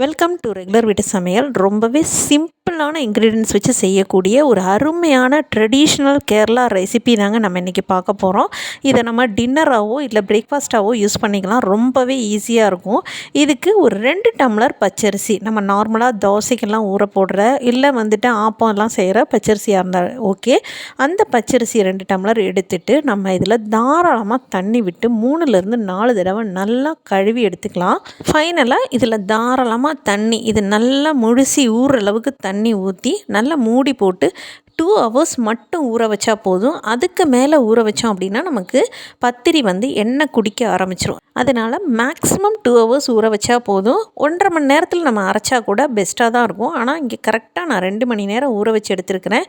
Welcome to regular வீட்டு சமையல். ரொம்பவே சிம்பிளான இன்க்ரீடியன்ஸ் வச்சு செய்யக்கூடிய ஒரு அருமையான ட்ரெடிஷ்னல் கேரளா ரெசிபி தாங்க நம்ம இன்றைக்கி பார்க்க போகிறோம் இதை நம்ம டின்னராகவோ இல்லை பிரேக்ஃபாஸ்ட்டாகவோ யூஸ் பண்ணிக்கலாம். ரொம்பவே ஈஸியாக இருக்கும். இதுக்கு ஒரு ரெண்டு டம்ளர் பச்சரிசி. நம்ம நார்மலாக தோசைக்கெல்லாம் ஊற போடுற இல்லை வந்துட்டு ஆப்பம்லாம் செய்கிற பச்சரிசியாக இருந்தால் ஓகே அந்த பச்சரிசி ரெண்டு டம்ளர் எடுத்துட்டு நம்ம இதில் தாராளமாக தண்ணி விட்டு மூணுலேருந்து நாலு தடவை நல்லா கழுவி எடுத்துக்கலாம். ஃபைனலாக இதில் தாராளமாக கொஞ்சமாக தண்ணி இது நல்லா முழுசி ஊறுற அளவுக்கு தண்ணி ஊற்றி நல்லா மூடி போட்டு டூ ஹவர்ஸ் மட்டும் ஊற வச்சா போதும். அதுக்கு மேலே ஊற வச்சோம் அப்படின்னா நமக்கு பத்திரி வந்து எண்ணெய் குடிக்க ஆரம்பிச்சிரும். அதனால் மேக்ஸிமம் டூ ஹவர்ஸ் ஊற வச்சா போதும். ஒன்றரை மணி நேரத்தில் நம்ம அரைச்சா கூட பெஸ்ட்டாக தான் இருக்கும். ஆனால் இங்கே கரெக்டாக நான் ரெண்டு மணி நேரம் ஊற வச்சு எடுத்துருக்கிறேன்.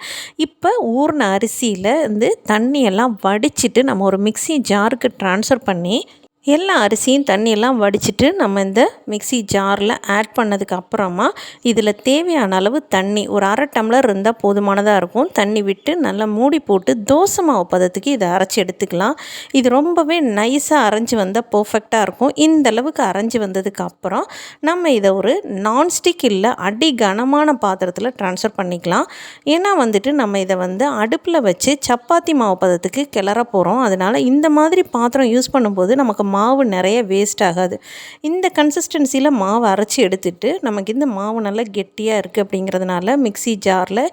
இப்போ ஊறின அரிசியில் வந்து தண்ணியெல்லாம் வடிச்சிட்டு நம்ம ஒரு மிக்சி ஜாருக்கு ட்ரான்ஸ்ஃபர் பண்ணி எல்லா அரிசியும் தண்ணியெல்லாம் வடிச்சிட்டு நம்ம இந்த மிக்சி ஜாரில் ஆட் பண்ணதுக்கு அப்புறமா இதில் தேவையான அளவு தண்ணி ஒரு அரை டம்ளர் இருந்தால் போதுமானதாக இருக்கும். தண்ணி விட்டு நல்லா மூடி போட்டு தோசை மாவு பதத்துக்கு இதை அரைச்சி எடுத்துக்கலாம். இது ரொம்பவே நைஸாக அரைஞ்சி வந்தால் பர்ஃபெக்டாக இருக்கும். இந்த அளவுக்கு அரைஞ்சி வந்ததுக்கு அப்புறம் நம்ம இதை ஒரு நான்ஸ்டிக் இல்லை அடி கனமான பாத்திரத்தில் ட்ரான்ஸ்ஃபர் பண்ணிக்கலாம். ஏன்னா வந்துட்டு நம்ம இதை வந்து அடுப்பில் வச்சு சப்பாத்தி மாவு பதத்துக்கு கிளற போகிறோம். அதனால் இந்த மாதிரி பாத்திரம் யூஸ் பண்ணும்போது நமக்கு மாவு நிறைய வேஸ்ட் ஆகாது. இந்த கன்சிஸ்டன்சியில் மாவு அரைச்சி எடுத்துட்டு நமக்கு இந்த மாவு நல்லா கெட்டியாக இருக்குது அப்படிங்கிறதுனால மிக்சி ஜாரில்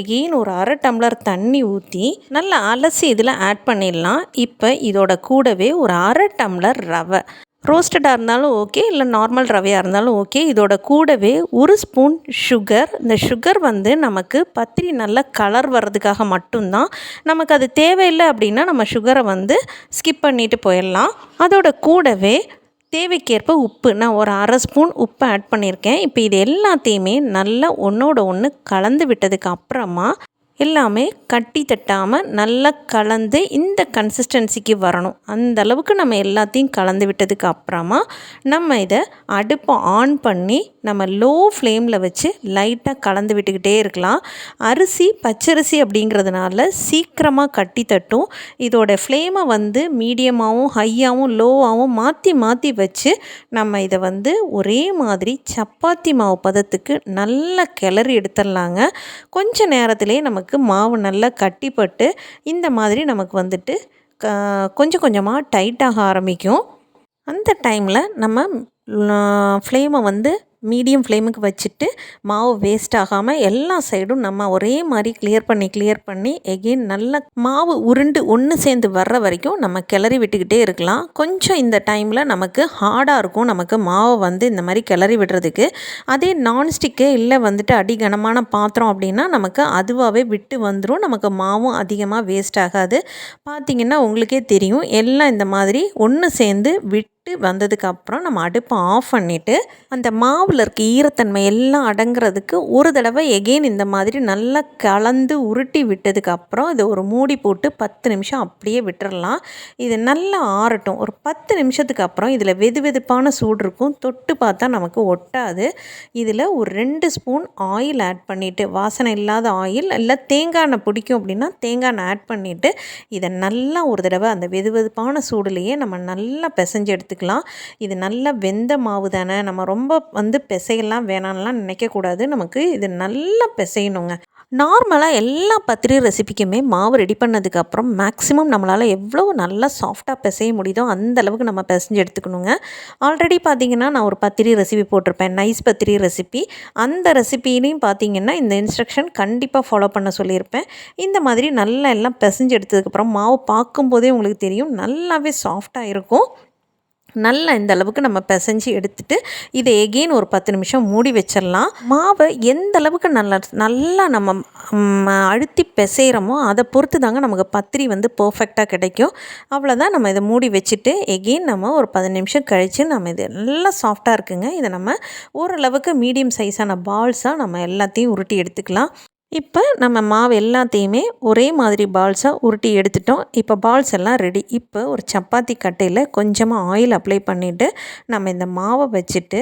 எகெயின் ஒரு அரை டம்ளர் தண்ணி ஊற்றி நல்லா அலசி இதில் ஆட் பண்ணிடலாம். இப்போ இதோட கூடவே ஒரு அரை டம்ளர் ரவை. ரோஸ்டடாக இருந்தாலும் ஓகே இல்லை நார்மல் ரவையாக இருந்தாலும் ஓகே. இதோட கூடவே ஒரு ஸ்பூன் சுகர். இந்த சுகர் வந்து நமக்கு பத்திரி நல்ல கலர் வர்றதுக்காக மட்டும்தான். நமக்கு அது தேவையில்லை அப்படின்னா நம்ம சுகரை வந்து ஸ்கிப் பண்ணிவிட்டு போயிடலாம். அதோட கூடவே தேவைக்கேற்ப உப்பு. நான் ஒரு அரை ஸ்பூன் உப்பு ஆட் பண்ணியிருக்கேன். இப்போ இது எல்லாத்தையுமே நல்லா ஒன்றோட ஒன்று கலந்து விட்டதுக்கு அப்புறமா எல்லாமே கட்டி தட்டாமல் நல்லா கலந்து இந்த கன்சிஸ்டன்சிக்கு வரணும். அந்த அளவுக்கு நம்ம எல்லாத்தையும் கலந்து விட்டதுக்கு அப்புறமா நம்ம இதை அடுப்பை ஆன் பண்ணி நம்ம லோ ஃப்ளேமில் வச்சு லைட்டாக கலந்து விட்டுக்கிட்டே இருக்கலாம். அரிசி பச்சரிசி அப்படிங்கிறதுனால சீக்கிரமாக கட்டி தட்டும். இதோட ஃப்ளேமை வந்து மீடியமாகவும் ஹையாகவும் லோவாகவும் மாற்றி மாற்றி வச்சு நம்ம இதை வந்து ஒரே மாதிரி சப்பாத்தி மாவு பதத்துக்கு நல்லா கிளறி எடுத்துடலாங்க. கொஞ்சம் நேரத்திலே நமக்கு நமக்கு மாவு நல்லா கட்டிப்பட்டு இந்த மாதிரி நமக்கு வந்துட்டு க கொஞ்சம் கொஞ்சமாக டைட்டாக ஆரம்பிக்கும். அந்த டைமில் நம்ம ஃப்ளேமை வந்து மீடியம் ஃப்ளேமுக்கு வச்சுட்டு மாவு வேஸ்ட் ஆகாமல் எல்லா சைடும் நம்ம ஒரே மாதிரி கிளியர் பண்ணி கிளியர் பண்ணி எகெயின் நல்லா மாவு உருண்டு ஒன்று சேர்ந்து வர்ற வரைக்கும் நம்ம கிளறி விட்டுக்கிட்டே இருக்கலாம். கொஞ்சம் இந்த டைமில் நமக்கு ஹார்டாக இருக்கும். நமக்கு மாவை வந்து இந்த மாதிரி கிளறி விடுறதுக்கு. அதே நான்ஸ்டிக்கு இல்லை வந்துட்டு அடிகனமான பாத்திரம் அப்படின்னா நமக்கு அதுவாகவே விட்டு வந்துடும் நமக்கு மாவும் அதிகமாக வேஸ்ட் ஆகாது. பார்த்திங்கன்னா உங்களுக்கே தெரியும். எல்லாம் இந்த மாதிரி ஒன்று சேர்ந்து விட்டு விட்டு வந்ததுக்கப்புறம் நம்ம அடுப்பை ஆஃப் பண்ணிவிட்டு அந்த மாவில் இருக்க ஈரத்தன்மை எல்லாம் அடங்குறதுக்கு ஒரு தடவை எகெயின் இந்த மாதிரி நல்லா கலந்து உருட்டி விட்டதுக்கப்புறம் இதை ஒரு மூடி போட்டு பத்து நிமிஷம் அப்படியே விட்டுறலாம். இது நல்லா ஆறட்டும். ஒரு பத்து நிமிஷத்துக்கு அப்புறம் இதில் வெது வெதுப்பான சூடு இருக்கும். தொட்டு பார்த்தா நமக்கு ஒட்டாது. இதில் ஒரு ரெண்டு ஸ்பூன் ஆயில் ஆட் பண்ணிவிட்டு வாசனை இல்லாத ஆயில் இல்லை தேங்காய் எண்ணெய் பிடிக்கும் அப்படின்னா தேங்காய் எண்ணெய் ஆட் பண்ணிவிட்டு இதை நல்லா ஒரு தடவை அந்த வெது வெதுப்பான சூடுலேயே நம்ம நல்லா பிசைஞ்சு எடுத்து எடுத்துக்கலாம். இது நல்லா வெந்த மாவு தானே. நம்ம ரொம்ப வந்து பிசையெல்லாம் வேணாம்லாம் நினைக்கக்கூடாது. நமக்கு இது நல்லா பிசையணுங்க. நார்மலாக எல்லா பத்திரி ரெசிபிக்குமே மாவு ரெடி பண்ணதுக்கப்புறம் மேக்ஸிமம் நம்மளால் எவ்வளோ நல்லா சாஃப்டாக பிசைய முடியுதோ அந்த அளவுக்கு நம்ம பிசைஞ்சு எடுத்துக்கணுங்க. ஆல்ரெடி பார்த்திங்கன்னா நான் ஒரு பத்திரி ரெசிபி போட்டிருப்பேன். நைஸ் பத்திரி ரெசிபி அந்த ரெசிபிலையும் பார்த்திங்கன்னா இந்த இன்ஸ்ட்ரக்ஷன் கண்டிப்பாக ஃபாலோ பண்ண சொல்லியிருப்பேன். இந்த மாதிரி நல்லா எல்லாம் பிசைஞ்சு எடுத்ததுக்கப்புறம் மாவு பார்க்கும்போதே உங்களுக்கு தெரியும். நல்லாவே சாஃப்டாக இருக்கும். நல்லா இந்த அளவுக்கு நம்ம பிசைஞ்சு எடுத்துட்டு இதை எகெயின் ஒரு பத்து நிமிஷம் மூடி வச்சிடலாம். மாவை எந்த அளவுக்கு நல்லா நல்லா நம்ம அழுத்தி பிசைகிறோமோ அதை பொறுத்து தாங்க நமக்கு பத்திரி வந்து பர்ஃபெக்டாக கிடைக்கும். அவ்வளோதான் நம்ம இதை மூடி வச்சுட்டு எகெயின் நம்ம ஒரு பதினஞ்சு நிமிஷம் கழித்து நம்ம இது நல்லா சாஃப்டாக இருக்குங்க. இதை நம்ம ஓரளவுக்கு மீடியம் சைஸான பால்ஸாக நம்ம எல்லாத்தையும் உருட்டி எடுத்துக்கலாம். இப்போ நம்ம மாவு எல்லாத்தையுமே ஒரே மாதிரி பால்ஸாக உருட்டி எடுத்துட்டோம். இப்போ பால்ஸ் எல்லாம் ரெடி இப்போ ஒரு சப்பாத்தி கட்டையில் கொஞ்சமாக ஆயில் அப்ளை பண்ணிவிட்டு நம்ம இந்த மாவை வச்சுட்டு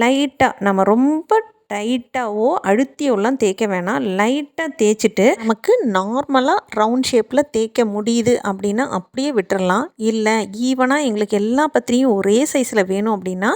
லைட்டாக நம்ம ரொம்ப டைட்டாகவோ அழுத்தியோலாம் தேய்க்க வேணாம். லைட்டாக தேய்ச்சிட்டு நமக்கு நார்மலாக ரவுண்ட் ஷேப்பில் தேய்க்க முடியுது அப்படின்னா அப்படியே விட்டுறலாம். இல்லை ஈவனாக எங்களுக்கு எல்லா பத்திரியும் ஒரே சைஸில் வேணும் அப்படின்னா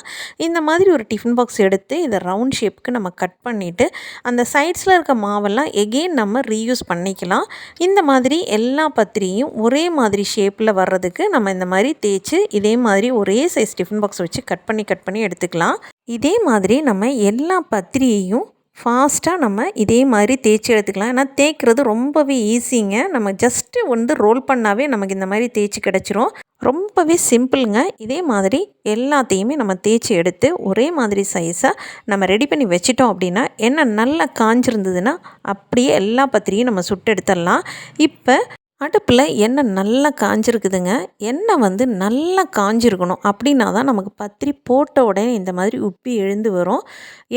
இந்த மாதிரி ஒரு டிஃபன் பாக்ஸ் எடுத்து இதை ரவுண்ட் ஷேப்புக்கு நம்ம கட் பண்ணிவிட்டு அந்த சைட்ஸில் இருக்க மாவெல்லாம் எகெயின் நம்ம ரீயூஸ் பண்ணிக்கலாம். இந்த மாதிரி எல்லா பத்திரியும் ஒரே மாதிரி ஷேப்பில் வர்றதுக்கு நம்ம இந்த மாதிரி தேய்ச்சி இதே மாதிரி ஒரே சைஸ் டிஃபன் பாக்ஸ் வச்சு கட் பண்ணி கட் பண்ணி எடுத்துக்கலாம். இதே மாதிரி நம்ம எல்லா பத்திரியையும் ஃபாஸ்ட்டாக நம்ம இதே மாதிரி தேய்ச்சி எடுத்துக்கலாம். ஏன்னா தேய்க்கிறது ரொம்பவே ஈஸிங்க நம்ம ஜஸ்ட்டு வந்து ரோல் பண்ணாவே நமக்கு இந்த மாதிரி தேய்ச்சி கிடச்சிரும். ரொம்பவே சிம்பிளுங்க இதே மாதிரி எல்லாத்தையுமே நம்ம தேய்ச்சி எடுத்து ஒரே மாதிரி சைஸாக நம்ம ரெடி பண்ணி வச்சிட்டோம் அப்படின்னா என்ன நல்லா காஞ்சிருந்ததுன்னா அப்படியே எல்லா பத்திரியும் நம்ம சுட்டு எடுத்துடலாம். இப்போ அடுப்பில் எண்ணெய் நல்லா காஞ்சிருக்குதுங்க. எண்ணெய் வந்து நல்லா காஞ்சிருக்கணும். அப்படின்னா தான் நமக்கு பத்திரி போட்ட உடனே இந்த மாதிரி உப்பி எழுந்து வரும்.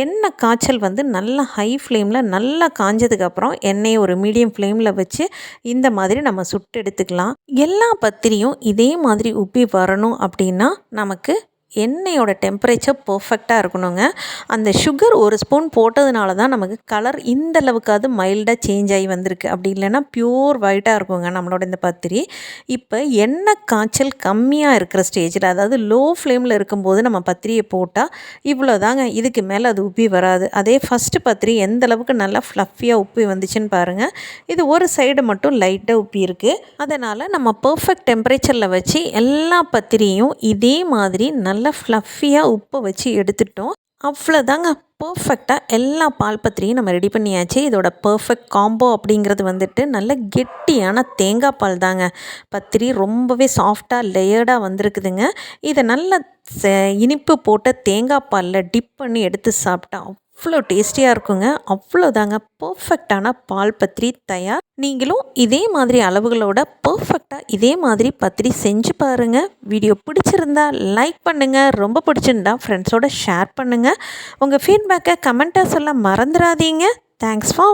எண்ணெய் காய்ச்சல் வந்து நல்லா ஹை ஃப்ளேமில் நல்லா காஞ்சதுக்கப்புறம் எண்ணெயை ஒரு மீடியம் ஃப்ளேமில் வச்சு இந்த மாதிரி நம்ம சுட்டு எடுத்துக்கலாம். எல்லா பத்திரியும் இதே மாதிரி உப்பி வரணும் அப்படின்னா நமக்கு எண்ணெயோட டெம்பரேச்சர் பர்ஃபெக்டாக இருக்கணுங்க. அந்த சுகர் ஒரு ஸ்பூன் போட்டதுனால தான் நமக்கு கலர் இந்த அளவுக்காவது மைல்டாக சேஞ்ச் ஆகி வந்திருக்கு. அப்படி இல்லைன்னா பியூர் ஒயிட்டாக இருக்குங்க நம்மளோட இந்த பத்திரி. இப்போ எண்ணெய் காய்ச்சல் கம்மியாக இருக்கிற ஸ்டேஜில் அதாவது லோ ஃப்ளேமில் இருக்கும்போது நம்ம பத்திரியை போட்டால் இவ்வளோ தாங்க இதுக்கு மேலே அது உப்பி வராது. அதே ஃபஸ்ட்டு பத்திரி எந்த அளவுக்கு நல்லா ஃப்ளஃபியாக உப்பி வந்துச்சுன்னு பாருங்கள் இது ஒரு சைடு மட்டும் லைட்டாக உப்பி இருக்குது அதனால் நம்ம பர்ஃபெக்ட் டெம்பரேச்சரில் வச்சு எல்லா பத்திரியும் இதே மாதிரி நல்ல நல்லா ஃப்ளஃபியாக உப்பை வச்சு எடுத்துட்டோம். அவ்வளோதாங்க பர்ஃபெக்டாக எல்லா பால் பத்திரியும் நம்ம ரெடி பண்ணியாச்சு. இதோட பர்ஃபெக்ட் காம்போ அப்படிங்கிறது வந்துட்டு நல்ல கெட்டியான தேங்காய் பால் தாங்க. பத்திரி ரொம்பவே சாஃப்டாக லேயர்டாக வந்திருக்குதுங்க. இதை நல்ல இனிப்பு போட்ட தேங்காய் பாலில் டிப் பண்ணி எடுத்து சாப்பிட்டா அவ்வளோ டேஸ்டியாக இருக்குங்க. அவ்வளோதாங்க பர்ஃபெக்டான பால் பத்திரி தயார். நீங்களும் இதே மாதிரி அளவுகளோட பர்ஃபெக்டாக இதே மாதிரி பத்திரி செஞ்சு பாருங்கள் வீடியோ பிடிச்சிருந்தா லைக் பண்ணுங்கள் ரொம்ப பிடிச்சிருந்தா ஃப்ரெண்ட்ஸோட ஷேர் பண்ணுங்கள் உங்கள் ஃபீட்பேக்கை கமெண்ட்டாக சொல்ல மறந்துடாதீங்க தேங்க்ஸ் ஃபார்